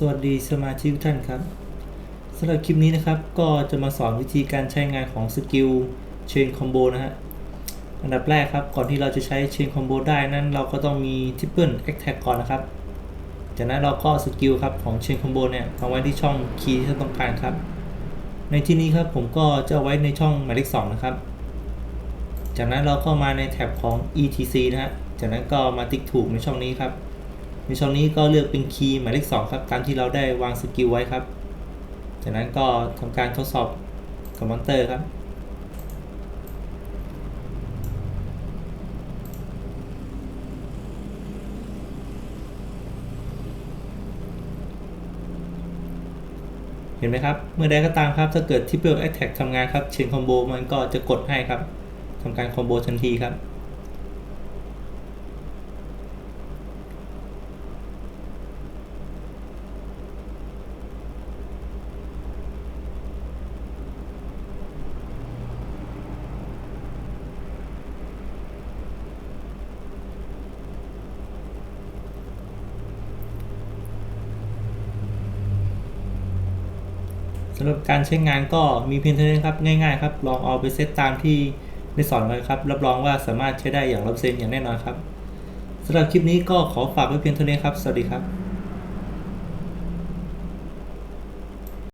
สวัสดีสมาชิกทุกท่านครับสำหรับคลิปนี้นะครับก็จะมาสอนวิธีการใช้งานของสกิลเชนคอมโบนะฮะอันดับแรกครับก่อนที่เราจะใช้เชนคอมโบได้นั้นเราก็ต้องมีทิปเปิลแอคแท็กก่อนนะครับ จากนั้นเราก็สกิลครับของเชนคอมโบเนี่ยเอาไว้ที่ช่องคีย์ที่เราต้องการครับ ในที่นี้ครับผมก็จะเอาไว้ในช่องหมายเลข2นะครับ จากนั้นเราก็มาในแท็บของ etc นะฮะจากนั้นก็มาติ๊กถูกในช่องนี้ครับ ในช่องนี้ก็เลือกเป็นคีย์หมายเลข2ครับตามที่เราได้วางสกิลไว้ครับ จากนั้นก็ทำการทดสอบกับมอนเตอร์ครับเห็นไหมครับ เมื่อใดก็ตามครับ ถ้าเกิด Triple Attack ทำงานครับ เชนคอมโบมันก็จะกดให้ครับ ทำการคอมโบทันทีครับ สำหรับการใช้งานก็มีเพียงเท่านี้ครับง่ายๆครับลองเอาไปเซตตามที่ได้สอนไว้ครับรับรองว่าสามารถใช้ได้อย่างร้อยเปอร์เซ็นต์อย่างแน่นอนครับสำหรับคลิปนี้ก็ขอฝากไว้เพียงเท่านี้ครับ สวัสดีครับ